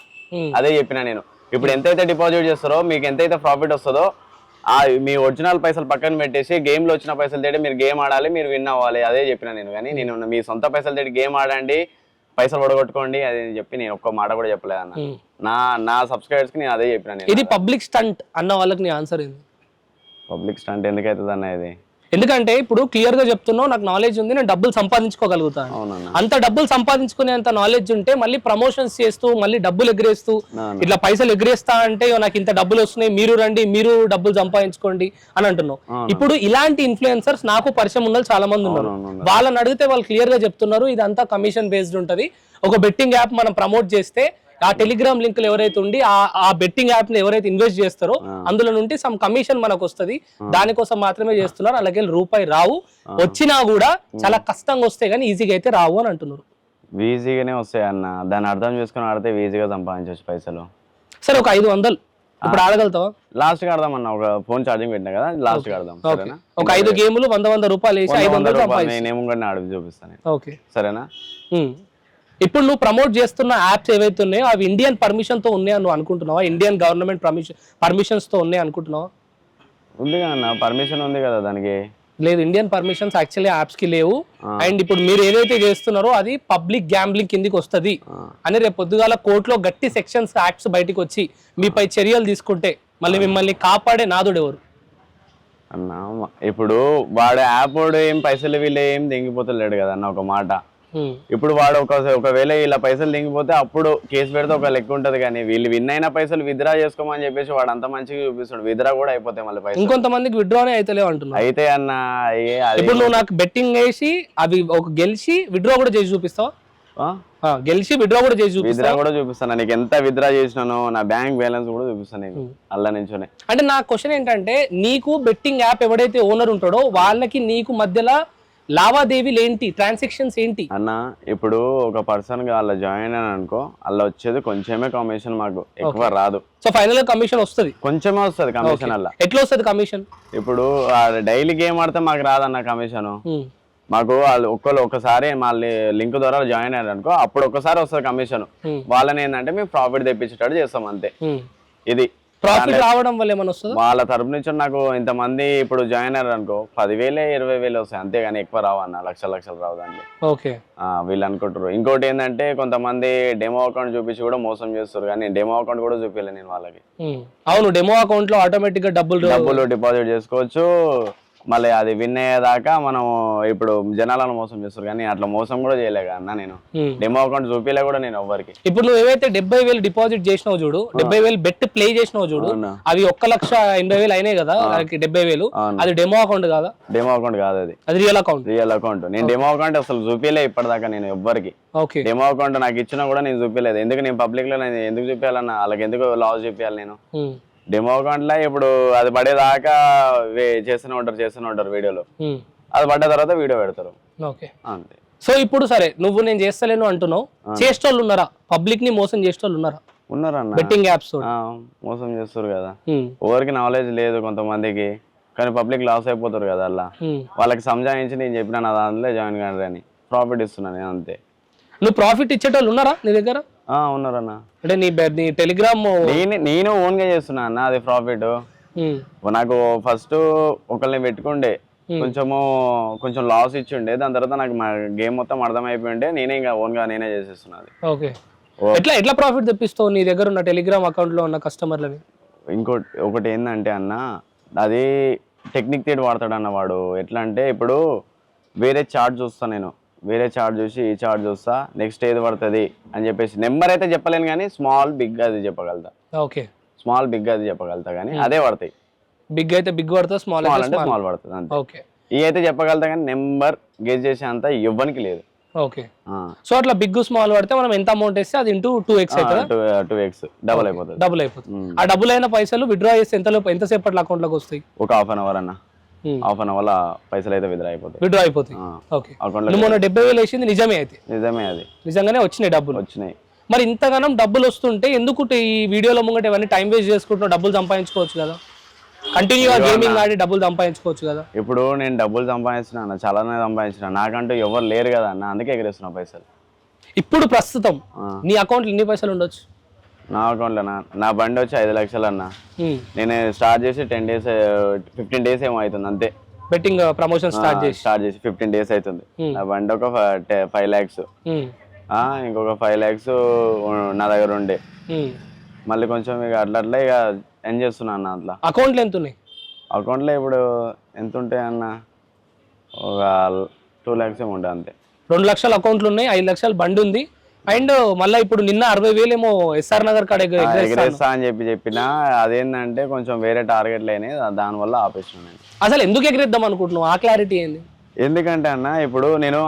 అదే చెప్పిన నేను. ఇప్పుడు ఎంతైతే డిపాజిట్ చేస్తారో మీకు ఎంతైతే ప్రాఫిట్ వస్తుందో మీ ఒరిజినల్ పైసలు పక్కన పెట్టేసి game లో వచ్చిన పైసలు తేటి మీరు గేమ్ ఆడాలి మీరు విన్ అవ్వాలి. అదే చెప్పిన నేను కానీ నేను మీ సొంత పైసలు తేటి గేమ్ ఆడండి పైసలు పడగొట్టుకోండి అది చెప్పి నేను ఒక్క మాట కూడా చెప్పలేదు అన్న. నా నా సబ్స్క్రైబర్స్కి నేను అదే చెప్పిన ఇది పబ్లిక్ స్టంట్ అన్న వాళ్ళకి నీ ఆన్సర్ ఏంది? పబ్లిక్ స్టంట్ ఎందుకైతుంది అన్న ఇది? ఎందుకంటే ఇప్పుడు క్లియర్గా చెప్తున్నావు నాకు నాలెడ్జ్ ఉంది నేను డబ్బులు సంపాదించుకోగలుగుతాను అంత డబ్బులు సంపాదించుకునేంత నాలెడ్జ్ ఉంటే మళ్ళీ ప్రమోషన్స్ చేస్తూ మళ్ళీ డబ్బులు ఎగరేస్తూ. ఇట్లా పైసలు ఎగరేస్తా అంటే "ఇగో నాకు ఇంత డబ్బులు వస్తున్నాయి మీరు రండి మీరు డబ్బులు సంపాదించుకోండి అని అంటున్నావు. ఇప్పుడు ఇలాంటి ఇన్ఫ్లుయెన్సర్స్ నాకు పరిచయం ఉన్న చాలా మంది ఉన్నారు. వాళ్ళని అడిగితే వాళ్ళు క్లియర్గా చెప్తున్నారు ఇదంతా కమిషన్ బేస్డ్ ఉంటది ఒక బెట్టింగ్ యాప్ మనం ప్రమోట్ చేస్తే ఆ టెలిగ్రామ్ లింకులు ఎవరైతే ఉండి ఆ బెట్టింగ్ యాప్ని ఎవరైతే ఇన్వెస్ట్ చేస్తారో అందులో నుండి సమ్ కమిషన్ మనకు వస్తది దానికోసం మాత్రమే చేస్తున్నారు. అలాగే రూపాయి రావు. వచ్చినా కూడా చాలా కష్టంగా వస్తే గానీ ఈజీగా అయితే రావు అని అంటున్నారు. ఈజీగానే వస్తాయి అన్న. దాన్ని అర్థం చేసుకుని ఆడితే ఈజీగా సంపాదించవచ్చు పైసలు. సరే ఒక ఐదు వందలు. ఇప్పుడు ఆడగలుగుతావా? లాస్ట్ ఆడదాం అన్న. ఒక ఫోన్ ఛార్జింగ్ పెట్టినా కదా లాస్ట్ ఆడదాం. ఒక ఐదు గేములు వంద వంద రూపాయలు వేసి ఐదు వంద వందలు కూడా ఆడి చూపిస్తాను నేను. సరేనా. ఇప్పుడు నువ్వు ప్రమోట్ చేస్తున్న యాప్స్ ఏవైతే ఉన్నాయో అవి ఇండియన్ పర్మిషన్తో ఉన్నాయని నువ్వు అనుకుంటున్నావా? ఇండియన్ గవర్నమెంట్ పర్మిషన్ పర్మిషన్స్తో ఉన్నాయి అనుకుంటున్నావా? ఉంది కదా పర్మిషన్ ఉంది కదా దానికి. లేదు ఇండియన్ పర్మిషన్స్ యాక్చువల్లీ యాప్స్కి లేవు. అండ్ ఇప్పుడు మీరు ఏదైతే చేస్తున్నారో అది పబ్లిక్ గ్యాంబ్లింగ్ కిందికి వస్తది. అని రేపు పొద్దుగాల కోర్టులో గట్టి సెక్షన్స్ యాక్ట్స్ బయటికి వచ్చి మీపై చర్యలు తీసుకుంటే మళ్ళీ మిమ్మల్ని కాపాడే నాదుడు ఎవరు? అన్న ఇప్పుడు వాడు యాప్ వాడు ఏం పైసలు వీళ్ళు ఏం దింగిపోతలేడు కదా అన్న ఒక మాట. ఇప్పుడు వాడు ఒక ఒకవేళ ఇలా పైసలు దింగిపోతే అప్పుడు కేసు పెడితే ఒక లెక్క ఉంటది కానీ వీళ్ళు విన్ అయిన పైసలు విత్డ్రా చేసుకోమని చెప్పేసి వాడు అంత మంచిగా చూపిస్తాడు. విత్డ్రా కూడా అయిపోతాయి మళ్ళీ పైసలు. ఇంకొంతమందికి విడ్డ్రానే అయితలేవు అయితే అన్న ఇప్పుడు నువ్వు నాకు బెట్టింగ్ వేసి అవి ఒక గెలిచి విడ్డ్రా కూడా చేసి చూపిస్తావా? గెలిచి విడ్రా కూడా చేసి విత్డ్రా కూడా చూపిస్తాను. నీకు ఎంత విత్డ్రా చేసినానో నా బ్యాంక్ బ్యాలెన్స్ కూడా చూపిస్తాను నీకు. అల్ల నుంచోనే. అంటే నా క్వశ్చన్ ఏంటంటే నీకు బెట్టింగ్ యాప్ ఎవడైతే ఓనర్ ఉంటాడో వాళ్ళకి నీకు మధ్యలో లావాదేవీలు ఏంటి? ట్రాన్సాక్షన్స్ ఏంటి? అన్న ఇప్పుడు ఒక పర్సన్గా అలా జాయిన్ అని అనుకో అలా వచ్చేది కొంచెమే కమిషన్ మాకు ఎక్కువ రాదు. సో ఫైనల్గా కమిషన్ వస్తుంది? కొంచెమే వస్తుంది కమిషన్ అలా. ఎట్లా వస్తుంది కమిషన్? ఇప్పుడు డైలీ గేమ్ ఆడితే మాకు రాదన్న కమిషన్. మాకు వాళ్ళు ఒక్కరు ఒకసారి మళ్ళీ లింక్ ద్వారా జాయిన్ అయ్యారు అనుకో అప్పుడు ఒక్కసారి వస్తుంది కమిషన్. వాళ్ళని ఏంటంటే మేము ప్రాఫిట్ తెప్పించేటట్టు చేస్తాం అంతే. ఇది. ప్రాఫిట్ రావడం వల్ల ఏమైనా వస్తుందా? వాళ్ళ తరపు నుంచి నాకు ఇంతమంది ఇప్పుడు జాయిన్ అయ్యారు అనుకో పదివేలే ఇరవై వేలు వస్తాయి. అంతేగాని ఎక్కువ రావన్న లక్షల లక్షలు రావు దాంట్లో. ఓకే. వీళ్ళు అనుకుంటారు ఇంకోటి ఏంటంటే కొంతమంది డెమో అకౌంట్ చూపించి కూడా మోసం చేస్తారు కానీ డెమో అకౌంట్ కూడా చూపించలే నేను వాళ్ళకి. అవును డెమో అకౌంట్లో ఆటోమేటిక్గా డబ్బులు డబ్బులు డిపాజిట్ చేసుకోవచ్చు. మళ్ళీ అది విన్ అయ్యేదాకా మనం ఇప్పుడు జనాలను మోసం చేస్తారు కానీ అట్లా మోసం కూడా చేయలేక అన్న నేను. డెమో అకౌంట్ చూపించలే కూడా నేను ఎవ్వరికి. ఇప్పుడు నువ్వు ఏవైతే డెబ్బై వేలు డిపాజిట్ చేసినావు చూడు డెబ్బై వేలు బెట్ ప్లే చేసినావు చూడు. అవి ఒక్క లక్ష ఎనభై వేలు అయినాయి కదా డెబ్బై వేలు. అది డెమో అకౌంట్ కాదా? డెమో అకౌంట్ కాదు అది. అది రియల్ అకౌంట్. Real account. నేను డెమో అకౌంట్ అసలు చూపించలే ఇప్పటిదాకా నేను ఎవ్వరికి. డెమో అకౌంట్ నాకు ఇచ్చినా కూడా నేను చూపించలేదు ఎందుకు నేను పబ్లిక్లో ఎందుకు చూపించాలన్నా వాళ్ళకి ఎందుకు లాస్ చూపించాలి నేను? డెమో అకౌంట్లో ఇప్పుడు అది పడేదాకా చేస్తూనే ఉంటారు చేస్తూనే ఉంటారు వీడియోలు. అది పడ్డ తర్వాత వీడియో పెడతారు. ఓకే. అంతే. సో ఇప్పుడు సరే నువ్వు నేను చేస్తలేను అంటున్నావు. చేసేటోళ్ళు ఉన్నారా? పబ్లిక్ని మోసం చేసేటోళ్ళు ఉన్నారా? ఉన్నారన్న. బెట్టింగ్ యాప్స్ మోసం చేస్తారు కదా. ఎవరికి నాలెడ్జ్ లేదు కొంతమందికి. కానీ పబ్లిక్ లాస్ అయిపోతారు కదా అలా. వాళ్ళకి సంజాయించి నేను చెప్పిన నా దాంట్లో జాయిన్ కానీ అని. ప్రాఫిట్ ఇస్తున్నాను నేను అంతే. నువ్వు ప్రాఫిట్ ఇచ్చేటోళ్ళు ఉన్నారా నీ దగ్గర? ఉన్నారన్న. అంటే నీ నీ టెలిగ్రామ్ నేను నేను ఓన్గా చేస్తున్నా అన్న అది ప్రాఫిట్ నాకు ఫస్ట్ ఒకళ్ళని పెట్టుకుండే. కొంచెము కొంచెం లాస్ ఇచ్చిండే. దాని తర్వాత నాకు గేమ్ మొత్తం అర్థమైపోయి ఉండే నేనే ఇంకా ఓన్గా నేనే చేసేస్తున్నది ఓకే. ఎట్లా ఎట్లా ప్రాఫిట్ తెప్పిస్తావు నీ దగ్గర ఉన్న టెలిగ్రామ్ అకౌంట్లో ఉన్న కస్టమర్లని ఇంకోటి ఒకటి ఏంటంటే అన్న అది టెక్నిక్ తేడు వాడతాడు అన్న వాడు. ఎట్లా అంటే ఇప్పుడు వేరే చార్ట్ చూస్తా నేను. వేరే చార్ట్ చూసి ఈ చార్ట్ చూస్తా నెక్స్ట్ ఏది పడుతుంది అని చెప్పేసి నెంబర్ అయితే చెప్పలేను కానీ స్మాల్ బిగ్ అది చెప్పగలుగుతా. ఓకే. స్మాల్ బిగ్ అది చెప్పగలుగుతా కానీ అదే పడతాయి. బిగ్ అయితే బిగ్ పడుతుంది స్మాల్ అంటే స్మాల్ పడుతుంది అంతే. ఓకే. ఈ అయితే చెప్పగలుగుతా కానీ నెంబర్ గేజ్ చేసే అంత ఇవ్వనికి లేదు. ఓకే. సో అట్లా బిగ్ స్మాల్ పడితే మనం ఎంత అమౌంట్ వేస్తే అది ఇంటూ టూ ఎక్స్ అవుతుందా? టూ ఎక్స్ డబల్ అయిపోతుంది. డబుల్ అయిపోతుంది. ఆ డబుల్ అయిన పైసలు విత్డ్రా చేస్తే ఎంత ఎంతసేపట్లో అకౌంట్లోకి వస్తాయి? ఒక హాఫ్ అన్ అవర్ అన్న. హాఫ్ అన్ అవర్ పైసలు అయితే విద్రా అయిపోతాయి. విత్డ్రా అయిపోతాయి. ఓకే. మొన్న డెబ్బై వేలు వేసింది నిజమే అయితే. నిజమే అది. నిజంగానే వచ్చినాయి డబ్బులు. వచ్చినాయి. మరి ఇంతగానం డబ్బులు వస్తుంటే ఎందుకు ఈ వీడియోలో ముంగట ఇవన్నీ టైం వేస్ట్ చేసుకుంటున్నావు డబ్బులు సంపాదించుకోవచ్చు కదా? కంటిన్యూగా గేమింగ్ ఆడి డబ్బులు సంపాదించుకోవచ్చు కదా? ఇప్పుడు నేను డబ్బులు సంపాదించిన చాలానే సంపాదించిన. నాకంటూ ఎవరు లేరు కదా అన్న అందుకే ఎగరేస్తున్నా పైసలు. ఇప్పుడు ప్రస్తుతం. నీ అకౌంట్లో ఎన్ని పైసలు ఉండొచ్చు. నా అకౌంట్లో నా నా బండి వచ్చి ఐదు లక్షలు అన్న. నేను స్టార్ట్ చేసి టెన్ డేస్ ఫిఫ్టీన్ డేస్ ఏమో అవుతుంది అంతే. బెట్టింగ్ ప్రమోషన్ స్టార్ట్ చేసి. స్టార్ట్ చేసి ఫిఫ్టీన్ డేస్ అవుతుంది. నా బండి ఒక ఫైవ్ ల్యాక్స్ ఇంకొక ఫైవ్ ల్యాక్స్ నా దగ్గర ఉండే. మళ్ళీ కొంచెం ఇక అట్లా అట్లా ఇక ఎండ్ చేస్తున్నా అన్న అట్లా. అకౌంట్లో ఎంత ఉన్నాయి? అకౌంట్లో ఇప్పుడు ఎంత ఉంటాయి అన్న? ఒక టూ ల్యాక్స్ ఏమో ఉంటాయి అంతే. రెండు లక్షల అకౌంట్లు ఉన్నాయి ఐదు లక్షల బండి ఉంది. అండ్ మళ్ళీ ఇప్పుడు నిన్న అరవై వేలు ఏమో ఎస్ఆర్ నగర్ కాడ. ఎగరేస్తా అని చెప్పి చెప్పిన అదేంటంటే కొంచెం వేరే టార్గెట్లు అయినాయి దా- దానివల్ల ఆపేసిన నేను. అసలు ఎందుకు ఎగరేద్దాం అనుకుంటున్నావు? ఆ క్లారిటీ ఏంది? ఎందుకంటే అన్న ఇప్పుడు నేను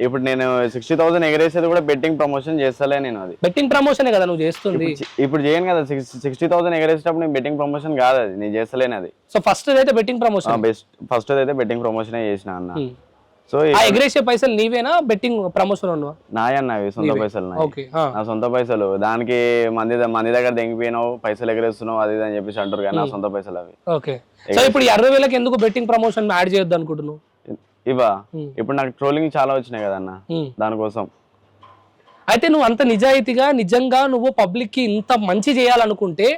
ఇప్పుడు నేను సిక్స్టీ థౌసండ్ ఎగరేసేది కూడా బెట్టింగ్ ప్రమోషన్ చేస్తలే నేను అది. బెట్టింగ్ ప్రమోషనే కదా నువ్వు చేస్తుంది? ఇప్పుడు చేయను కదా సిక్స్ సిక్స్టీ థౌసండ్ ఎగరేసేటప్పుడు నేను బెట్టింగ్ ప్రమోషన్ కాదు అది నేను చేస్తలేను అది. సో ఫస్ట్ అయితే బెట్టింగ్ ప్రమోషన్ బెస్ట్ ఫస్ట్ అయితే బెట్టింగ్ ప్రమోషనే చేసిన అన్న. సో ఎగరేసే పైసలు నీవేనా? బెట్టింగ్ ప్రమోషన్ నాయన్న సొంత పైసలు. నా సొంత పైసలు. దానికి మంది మంది దగ్గర దెంగిపోయినావు పైసలు ఎగరేస్తున్నావు అది అని చెప్పేసి అంటారు కానీ నా సొంత పైసలు అవి. ఓకే. సో ఇప్పుడు అరవై వేలకి ఎందుకు బెట్టింగ్ ప్రమోషన్ యాడ్ చేయొద్దు అనుకుంటున్నావు? ఇవా ఇప్పుడు నాకు ట్రోలింగ్ చాలా వచ్చినాయి కదన్న. దానికోసం. అయితే నువ్వు అంత నిజాయితీగా నిజంగా నువ్వు పబ్లిక్కి ఇంత మంచి చేయాలనుకుంటే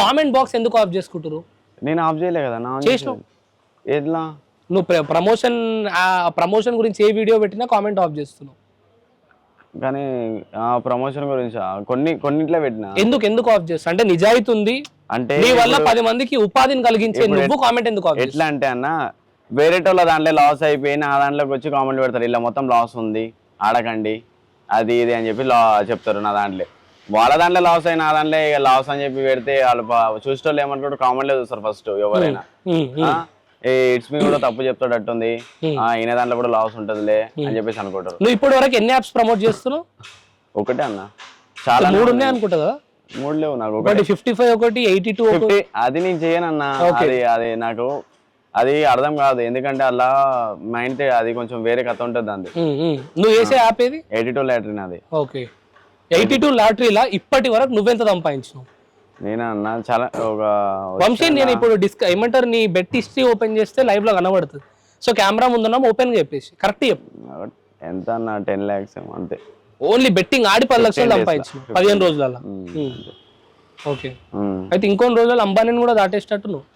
కామెంట్ బాక్స్ ఎందుకు ఆఫ్ చేసుకుంటారు నేను ఆఫ్ చేయలే కదా నా చేసినావు. ఎట్లా? నువ్వు ప్రమోషన్ ప్రమోషన్ గురించి ఏ వీడియో పెట్టినా కామెంట్ ఆఫ్ చేస్తున్నావు. కానీ ఆ ప్రమోషన్ గురించి ఆ కొన్ని కొన్నిట్లో పెట్టిన. ఎందుకు ఎందుకు ఆఫ్ చేస్తావు అంటే నిజాయితీ ఉంది. అంటే నీ వల్ల పది మందికి ఉపాధిని కలిగించే నువ్వు కామెంట్ ఎందుకు ఆఫ్ ఎట్లా అంటే అన్న వేరే వాళ్ళ దాంట్లో లాస్ అయిపోయి నా దాంట్లోకి వచ్చి కామెంట్ పెడతారు. ఇలా మొత్తం లాస్ ఉంది ఆడకండి అది ఇది అని చెప్పి లా చెప్తారు నా దాంట్లో. వాళ్ళ దాంట్లో లాస్ అయిన నా దాంట్లో ఇక లాస్ అని చెప్పి పెడితే వాళ్ళు చూసేటోళ్ళు ఏమనుకుంటారు కామెంట్లో చూస్తారు ఫస్ట్ ఎవరైనా. ఆ? ఇట్స్ మీ కూడా తప్పు చెప్తాడట్టుంది. ఆ, ఈయన దాంట్లో కూడా లాస్ ఉంటుందిలే అని చెప్పేసి అనుకుంటారు. నువ్వు ఇప్పటి వరకు ఎన్ని యాప్స్ ప్రమోట్ చేస్తున్నావు? ఒకటే అన్న. చాలా మూడు ఉన్నాయి. అనుకుంటా కదా? మూడు లేవు నాకు ఒకటి. ఫిఫ్టీ ఫైవ్ ఒకటి ఎయిటీ టూ ఒకటి అది నేను చేయను అన్న. అది అది నాకు అది అర్థం కాదు. ఎందుకంటే అలా మైండ్ అది కొంచెం వేరే కథ ఉంటుంది అంది ఉమ్. నువ్వు వేసే యాప్ ఏది? ఎయిటీ టూ లాటరీన్ అది ఓకే ఎయిటీ టూ లాటరీలా ఇప్పటి వరకు నువ్వెంత సంపాదించినావు? నేను? అన్న చాలా ఒక వంశీ నేను ఇప్పుడు డిస్క ఏమంటారు నీ బెట్ హిస్టరీ ఓపెన్ చేస్తే లైవ్లో కనబడుతుంది. సో కెమెరా ముందున్నాం ఓపెన్గా చెప్పేసి. కరెక్ట్ చెప్పు. ఎంత అన్న టెన్ ల్యాక్స్ అంతే. ఓన్లీ బెట్టింగ్ ఆడి పది లక్షలు 15 days సంపాదించు. పదిహేను రోజులలో. Um, okay um. అయితే ఇంకొన్ని రోజులు అంబానీని కూడా దాటేసేటట్టు నువ్వు.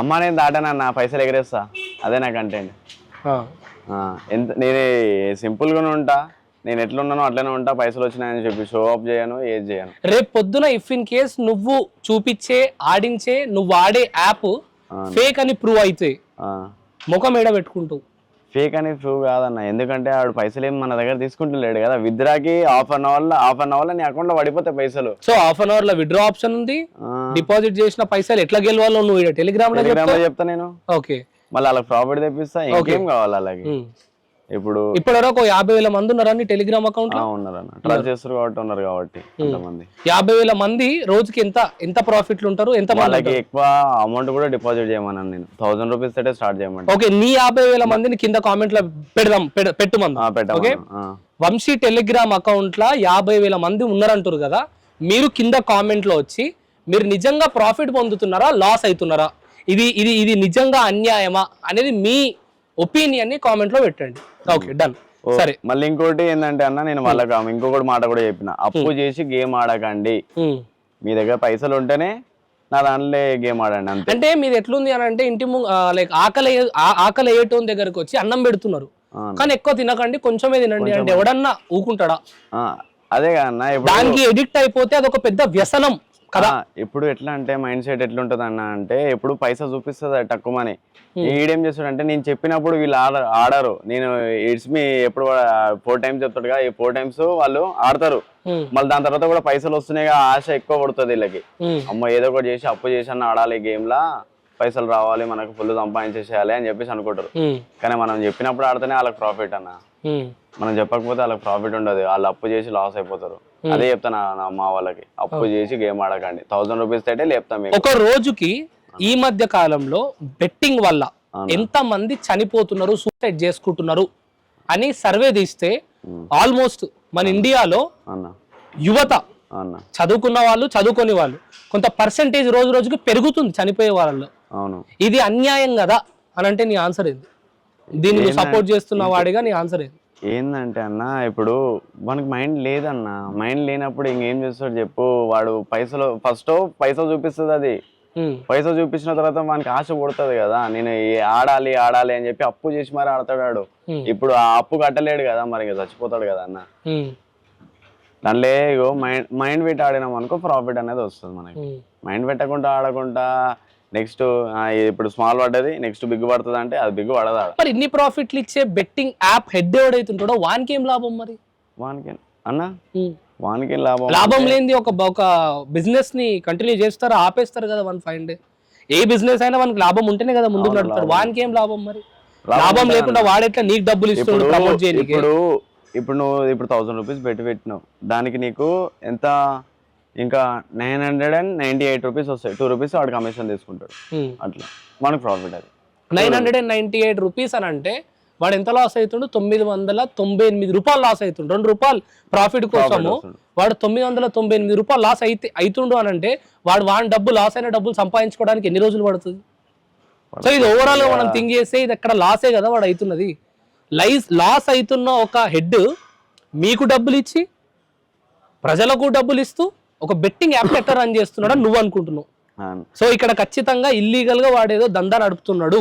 అమ్మ నేను దాటానన్న పైసలు ఎగరేస్తా. అదే నా కంటెంట్. ఎంత నేను సింపుల్గానే ఉంటా. నేను ఎట్లున్నానో అట్లనే ఉంటా పైసలు వచ్చినాయని చెప్పి షో ఆఫ్ చేయను ఏది చేయను. రేపు పొద్దున ఇఫ్ ఇన్ కేస్ నువ్వు చూపించే ఆడించే నువ్వు ఆడే యాప్ ఫేక్ అని ప్రూవ్ అయితే ముఖం ఏడ పెట్టుకుంటూ ఫేక్ అని ప్రూవ్ కాదన్న ఎందుకంటే ఆడు పైసలు ఏం మన దగ్గర తీసుకుంటలేడు కదా. విద్రాకి half an hour half an hour నీ అకౌంట్లో పడిపోతాయి పైసలు. సో హాఫ్ అన్ అవర్లో విడ్రా ఆప్షన్ ఉంది. డిపాజిట్ చేసిన పైసలు ఎట్లా గెలవాలో నువ్వు టెలిగ్రామ్లో లో చెప్తా? నేను. ఓకే మళ్ళీ వాళ్ళకి ప్రాఫిట్ తెప్పిస్తా ఇంకేం కావాలి అలాగే ఇప్పుడు ఇప్పటి వరకు ఒక యాభై వేల మంది ఉన్నారా నీ టెలిగ్రామ్ అకౌంట్లో ట్రస్ట్ చేస్తారు కాబట్టి ఉన్నారు కాబట్టి యాభై వేల మంది రోజుకి ఎంత ఎంత ప్రాఫిట్లు ఉంటారు? ఎంత మంది వాళ్ళకి ఎక్కువ అమౌంట్ కూడా డిపాజిట్ చేయమన్నాను నేను. థౌసండ్ రూపీస్ తోటే స్టార్ట్ చేయమంటే ఓకే నీ యాభై వేల మందిని కింద కామెంట్లో పెడదాం పెడ- పెట్టుమందాం. ఓకే? వంశీ టెలిగ్రామ్ అకౌంట్లో యాభై వేల మంది ఉన్నారంటారు కదా మీరు కింద కామెంట్లో వచ్చి మీరు నిజంగా ప్రాఫిట్ పొందుతున్నారా లాస్ అవుతున్నారా? ఇది ఇది ఇది నిజంగా అన్యాయమా? అనేది మీ ఒపీనియన్ని కామెంట్లో పెట్టండి ఓకే డన్ సరే. మళ్ళీ ఇంకోటి ఏంటంటే అన్న నేను వాళ్ళకి ఆమె ఇంకొకటి మాట కూడా చెప్పిన. అప్పు చేసి గేమ్ ఆడకండి. మీ దగ్గర పైసలు ఉంటేనే నా దాంట్లో గేమ్ ఆడండి అంతే. అంటే మీది ఎట్లుంది అని అంటే ఇంటి లైక్ ఆకలి ఆకలి అయ్యేటోని దగ్గరకు వచ్చి అన్నం పెడుతున్నారు. కానీ ఎక్కువ తినకండి కొంచెమే తినండి అంటే ఎవడన్నా ఊకుంటాడా? అదే ఇప్పుడు దానికి ఎడిక్ట్ అయిపోతే అదొక పెద్ద వ్యసనం. కదా? ఇప్పుడు ఎట్లా అంటే మైండ్ సెట్ ఎట్లుంటది అన్న అంటే ఇప్పుడు పైసా చూపిస్తుంది తక్కువని ఈడేం చేస్తాడంటే నేను చెప్పినప్పుడు వీళ్ళు ఆడ ఆడరు. నేను ఇట్స్ మీ ఎప్పుడు ఫోర్ టైమ్స్ చెప్తాడుగా ఈ ఫోర్ టైమ్స్ వాళ్ళు ఆడతారు. మళ్ళీ దాని తర్వాత కూడా పైసలు వస్తున్నాయి ఆశ ఎక్కువ పడుతుంది వీళ్ళకి. అమ్మ ఏదో ఒకటి చేసి అప్పు చేసి అన్న ఆడాలి గేమ్ లా పైసలు రావాలి మనకు ఫుల్ సంపాదించేసేయాలి అని చెప్పేసి అనుకుంటారు. కానీ మనం చెప్పినప్పుడు ఆడితేనే వాళ్ళకి ప్రాఫిట్ అన్న. మనం చెప్పకపోతే వాళ్ళకి ప్రాఫిట్ ఉండదు. వాళ్ళు అప్పు చేసి లాస్ అయిపోతారు. అదే చెప్తాను నా అమ్మ వాళ్ళకి. అప్పు చేసి గేమ్ ఆడకండి. థౌసండ్ రూపీస్ తేటే లేపుతాం ఒక రోజుకి ఈ మధ్య కాలంలో బెట్టింగ్ వల్ల ఎంత మంది చనిపోతున్నారు సూసైడ్ చేసుకుంటున్నారు అని సర్వే తీస్తే ఆల్మోస్ట్ మన ఇండియాలో యువత చదువుకున్న వాళ్ళు చదువుకొని వాళ్ళు కొంత పర్సంటేజ్ రోజు రోజుకి పెరుగుతుంది చనిపోయే వాళ్ళలో. ఇది అన్యాయం కదా అని అంటే నీ ఆన్సర్ ఏంది? దీన్ని సపోర్ట్ చేస్తున్న వాడిగా నీ ఆన్సర్ ఏంది? ఏందంటే అన్న ఇప్పుడు మనకి మైండ్ లేదన్న మైండ్ లేనప్పుడు ఇంకేం చేస్తాడు చెప్పు వాడు పైసలు ఫస్ట్ పైసలు చూపిస్తుంది అది. పైసలు చూపించిన తర్వాత మనకి ఆశ పుడుతుంది కదా నేను ఆడాలి ఆడాలి అని చెప్పి అప్పు చేసి మరి ఆడతాడు. ఇప్పుడు ఆ అప్పు కట్టలేడు కదా మరి ఇంకా చచ్చిపోతాడు కదా అన్న. దాంట్లో మైండ్ మైండ్ పెట్టి ఆడినాం అనుకో ప్రాఫిట్ అనేది వస్తుంది మనకి. మైండ్ పెట్టకుండా ఆడకుండా నెక్స్ట్ ఇప్పుడు స్మాల్ పడ్డది నెక్స్ట్ బిగ్ పడుతుంది అంటే అది బిగ్ పడదు? మరి ఇన్ని ప్రాఫిట్లు ఇచ్చే బెట్టింగ్ యాప్ హెడ్ ఎవడైతుంటాడో వానికి ఏం లాభం మరి? వానికి అన్న. వానికి లాభం? లాభం లేనిది ఒక ఒక బిజినెస్ని కంటిన్యూ చేస్తారు ఆపేస్తారు కదా వన్ ఫైవ్ డే ఏ బిజినెస్ అయినా మనకి లాభం ఉంటేనే కదా ముందుకు నడుపుతారు. వానికి ఏం లాభం మరి? లాభం. లేకుండా వాడెట్లా నీకు డబ్బులు ఇస్తుంది ఇప్పుడు ప్రమోట్ చేయడానికి ఇప్పుడు ఇప్పుడు నువ్వు ఇప్పుడు థౌసండ్ రూపీస్ పెట్టి పెట్టినావు. దానికి నీకు ఎంత ఇంకా nine hundred and ninety eight rupees వస్తాయి. టూ రూపీస్ వాడు కమిషన్ తీసుకుంటాడు. అట్లా. మనకు ప్రాఫిట్ అది. Nine hundred and ninety eight rupees అని అంటే వాడు ఎంత లాస్ అవుతుండు? తొమ్మిది వందల తొంభై ఎనిమిది రూపాయలు లాస్ అవుతుండు. రెండు రూపాయలు ప్రాఫిట్ కోసము. వాడు తొమ్మిది వందల తొంభై ఎనిమిది రూపాయలు లాస్ అయితే అవుతుండు అని అంటే వాడు వాడి డబ్బు లాస్ అయిన డబ్బులు సంపాదించుకోవడానికి ఎన్ని రోజులు పడుతుంది? సో ఇది ఓవరాల్గా మనం థింక్ చేస్తే ఇది ఎక్కడ లాసే కదా వాడు అవుతున్నది. లైస్ లాస్ అవుతున్న ఒక హెడ్ మీకు డబ్బులు ఇచ్చి ప్రజలకు డబ్బులు ఇస్తూ ఒక బెట్టింగ్ యాప్ ఎట్లా రన్ చేస్తున్నాడు నువ్వు అనుకుంటున్నావు. సో ఇక్కడ ఖచ్చితంగా ఇల్లీగల్గా వాడేదో దందా నడుపుతున్నాడు.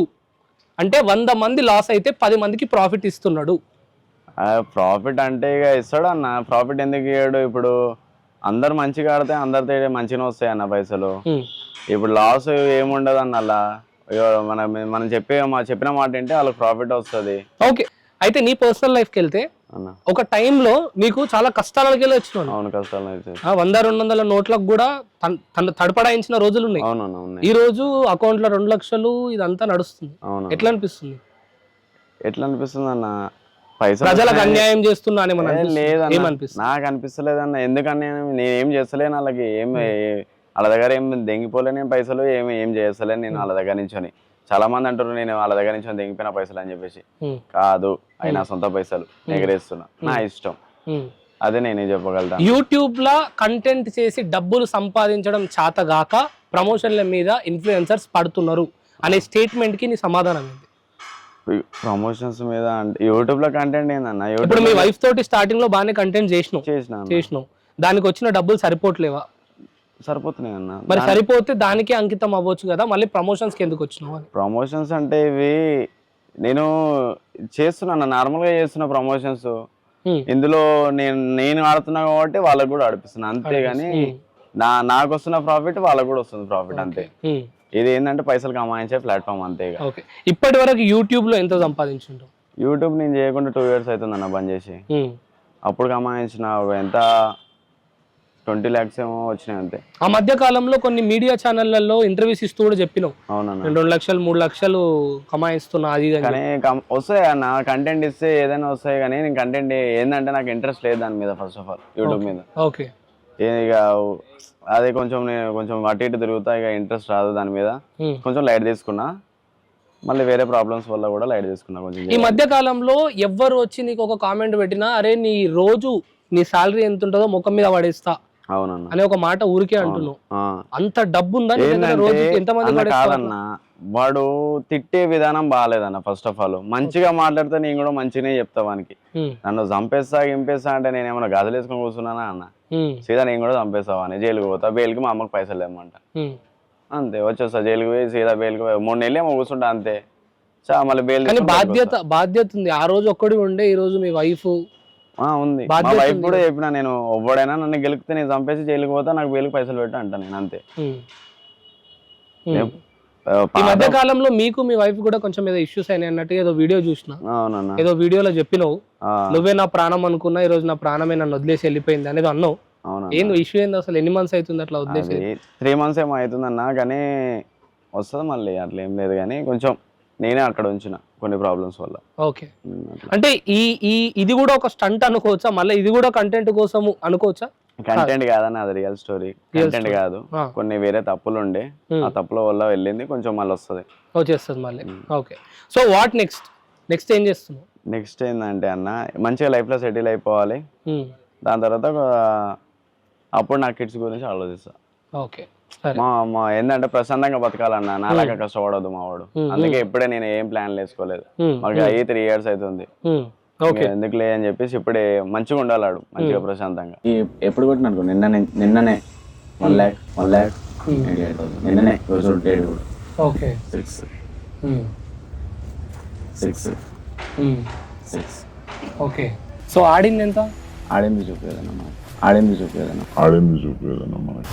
అంటే వంద మంది లాస్ అయితే పది మందికి ప్రాఫిట్ ఇస్తున్నాడు. ప్రాఫిట్ అంటే ఇక ఇస్తాడు అన్న ప్రాఫిట్ ఎందుకు ఇయ్యాడు? ఇప్పుడు అందరు మంచిగా ఆడితే అందరితో మంచిగా వస్తాయి అన్న పైసలు. ఇప్పుడు లాస్ ఏముండదు అన్న అలా మనం మనం చెప్పే మా చెప్పిన మాట ఏంటి వాళ్ళకి ప్రాఫిట్ వస్తుంది. ఓకే. అయితే నీ పర్సనల్ లైఫ్కి వెళ్తే ఒక టైంలో నీకు చాలా కష్టాలకి వెళ్ళి అవును కష్టాలు వంద రెండు వందల నోట్లకు కూడా తన్- తడపడాయించిన రోజులు ఉన్నాయి. ఈ రోజు అకౌంట్లో రెండు లక్షలు ఇదంతా నడుస్తుంది. అవును ఎట్లా అనిపిస్తుంది? ఎట్లా అనిపిస్తుంది అన్న? పైసలు ప్రజలకు. అన్యాయం చేస్తున్నా అని ఏ, లేదన్న. ఏమనిపిస్తుంది? నాకు అనిపిస్తలేదన్న. ఎందుకని నేను ఏం చేస్తలేను వాళ్ళకి. ఏం వాళ్ళ దగ్గర ఏం దెంగిపోలే నేను పైసలు ఏం ఏం చేస్తలేను నేను వాళ్ళ దగ్గర నుంచి చాలా మంది అంటారు నేను వాళ్ళ దగ్గర నుంచి దెంగిపోయిన పైసలు అని చెప్పేసి. కాదు అవి నా సొంత పైసలు ఎగరేస్తున్నా. నా ఇష్టం. అదే నేనే చెప్పగలుగుతా? యూట్యూబ్ లా కంటెంట్ చేసి డబ్బులు సంపాదించడం చేతగాక ప్రమోషన్ల మీద ఇన్ఫ్లుయెన్సర్స్ పడుతున్నారు అనే స్టేట్మెంట్కి నీ సమాధానం ఏంటి? ప్రమోషన్స్ మీద అంటే యూట్యూబ్లో కంటెంట్ ఏందన్న? ఇప్పుడు మీ వైఫ్ తోటి స్టార్టింగ్లో బాగానే కంటెంట్ చేసినావు. చేసినావు. దానికి వచ్చిన డబ్బులు సరిపోవట్లేవా? సరిపోతున్నాయి అన్న. మరి సరిపోతే దానికి అంకితం అవ్వచ్చు కదా? మళ్ళీ ప్రమోషన్స్కి ఎందుకు వచ్చినావు అని. ప్రమోషన్స్ అంటే ఇవి నేను చేస్తున్నా నార్మల్గా చేస్తున్న ప్రమోషన్స్. ఇందులో నేను నేను ఆడుతున్నా కాబట్టి వాళ్ళకు కూడా ఆడిపిస్తున్నా అంతేగాని నా నాకు వస్తున్న ప్రాఫిట్ వాళ్ళకు కూడా వస్తుంది ప్రాఫిట్ అంతే. ఇది ఏంటంటే పైసలు కమాయించే ప్లాట్ఫామ్ అంతే ఇప్పటి వరకు యూట్యూబ్లో ఎంత సంపాదించుంటావు యూట్యూబ్ నేను చేయకుండా టూ ఇయర్స్ అవుతుంది అన్న బంద్ చేసి. అప్పుడు కమాయించిన ఎంత? ట్వంటీ ల్యాక్స్ ఏమో వచ్చినాయి అంతే. ఆ మధ్య కాలంలో కొన్ని మీడియా ఛానళ్ళలో ఇంటర్వ్యూస్ ఇస్తూ కూడా చెప్పినావు అవునన్న. నేను రెండు లక్షలు మూడు లక్షలు కమాయిస్తున్నా అది ఇది అని కానీ కం- వస్తాయి అన్న కంటెంట్ ఇస్తే ఏదైనా వస్తాయి కానీ నేను కంటెంట్ ఏంటంటే నాకు ఇంట్రెస్ట్ లేదు దాని మీద ఫస్ట్ ఆఫ్ ఆల్ యూట్యూబ్ మీద. ఓకే. ఏ- ఇక అదే కొంచెం నేను కొంచెం అటు ఇటు తిరుగుతా ఇక ఇంట్రెస్ట్ రాదు దాని మీద. కొంచెం లైట్ తీసుకున్నా మళ్ళీ వేరే ప్రాబ్లమ్స్ వల్ల కూడా లైట్ తీసుకున్నా కొంచెం ఈ మధ్య కాలంలో ఎవ్వరు వచ్చి నీకు ఒక కామెంట్ పెట్టినా అరే నీ రోజు నీ శాలరీ ఎంత ఉంటుందో ముఖం మీద పడేస్తా. అనే ఒక మాట ఊరికే అంటున్నావు. అంత డబ్బు ఉందా ఎంతమంది కాదన్న. వాడు తిట్టే విధానం బాగాలేదన్న ఫస్ట్ ఆఫ్ ఆల్ మంచిగా మాట్లాడితే నేను కూడా మంచిగానే చెప్తా వానికి. నన్ను చంపేస్తా గింపేస్తా అంటే నేను ఏమైనా గదలు వేసుకొని కూర్చున్నానా అన్న? సీదా నేను కూడా చంపేస్తావా అని జైలుకి పోతా బెయిల్కి మా అమ్మకి పైసలు లేమంట. అంతే వచ్చేస్తా జైలుకి పోయి సీదా బెయిల్కి పోయి. మూడు నెలలు ఏమో కూర్చుంటా అంతే. చా మళ్ళీ బెయిల్ బాధ్యత బాధ్యత ఉంది. ఆ రోజు ఒక్కడి ఉండే ఈ రోజు మీ వైఫ్ ఉంది. మా వైఫ్ కూడా చెప్పిన నేను ఎవ్వడైనా నన్ను గెలిపితే నేను చంపేసి జైలుకి పోతా నాకు బెయిల్కి పైసలు పెట్టు అంట నేను అంతే. ఈ మధ్య కాలంలో మీకు మీ వైఫ్ కూడా కొంచెం ఏదో ఇష్యూస్ అయినాయి అన్నట్టు ఏదో వీడియో చూసిన. ఏదో వీడియోలో చెప్పినావు. నువ్వే నా ప్రాణం అనుకున్నా ఈ రోజు నా ప్రాణమే నన్ను వదిలేసి వెళ్ళిపోయింది అనేది అన్నావు. ఏంది ఇష్యూ ఏంది అసలు? ఎన్ని మంత్స్ అవుతుంది అట్లా వదిలేసి త్రీ మంత్స్ ఏమో అవుతుందన్నా కానీ వస్తుంది మళ్ళీ అట్లా ఏం లేదు. కానీ కొంచెం నేనే అక్కడ ఉంచిన కొన్ని ప్రాబ్లమ్స్ వల్ల. ఓకే. అంటే ఈ ఈ ఇది కూడా ఒక స్టంట్ అనుకోవచ్చా? మళ్ళీ ఇది కూడా కంటెంట్ కోసము అనుకోవచ్చా? కంటెంట్ కాదన్న అది రియల్ స్టోరీ కంటెంట్. కాదు. కొన్ని వేరే తప్పులు ఉండే. ఆ తప్పుల వల్ల వెళ్ళింది కొంచెం మళ్ళీ వస్తుంది. వచ్చేస్తుంది మళ్ళీ. Okay. So what next next ఏం చేస్తున్నావు? నెక్స్ట్ ఏంటంటే అన్న మంచిగా లైఫ్లో సెటిల్ అయిపోవాలి. దాని తర్వాత అప్పుడు నా కిడ్స్ గురించి ఆలోచిస్తా. ఓకే. మా మా ఏంటంటే ప్రశాంతంగా బతకాలన్న. నాలాగా కష్టపడొద్దు మా వాడు. అందుకే ఎప్పుడే నేను ఏం ప్లాన్ వేసుకోలేదు మాకు అయ్యి త్రీ ఇయర్స్ అవుతుంది ఎందుకులే అని చెప్పేసి ఇప్పుడే మంచిగా ఉండాలాడు మంచిగా ప్రశాంతంగా. ఈ ఎప్పుడు కొట్టిన అనుకో నిన్ననే నిన్ననే వన్ ల్యాక్ వన్ ల్యాక్ నిన్ననే రోజు డేట్ కూడా. Okay. Six six six okay. So ఆడింది ఎంత? ఆడింది చూపేదన్నమాట. ఆడింది చూపేదన్న ఆడింది చూపేదన్న మనకి